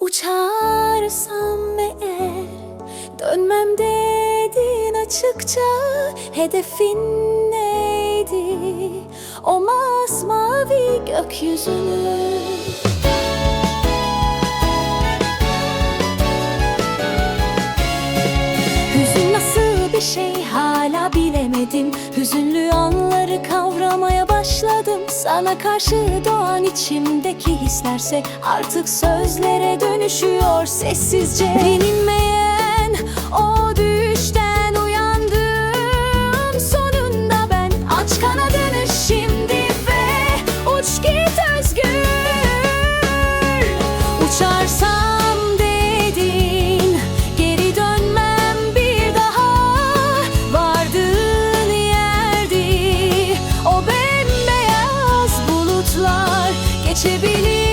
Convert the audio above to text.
Uçarsam eğer Dönmem dedin açıkça Hedefin neydi? O masmavi gökyüzünü. Hüzün nasıl bir şey hala bilemedim. Hüzünlü anları başladım Sana karşı doğan içimdeki hislerse Artık sözlere dönüşüyor sessizce. Bilinmeyen o düşten uyandım Sonunda ben aç kanadını şimdi ve Uç git özgür. Uçarsan yaslar geçebilir.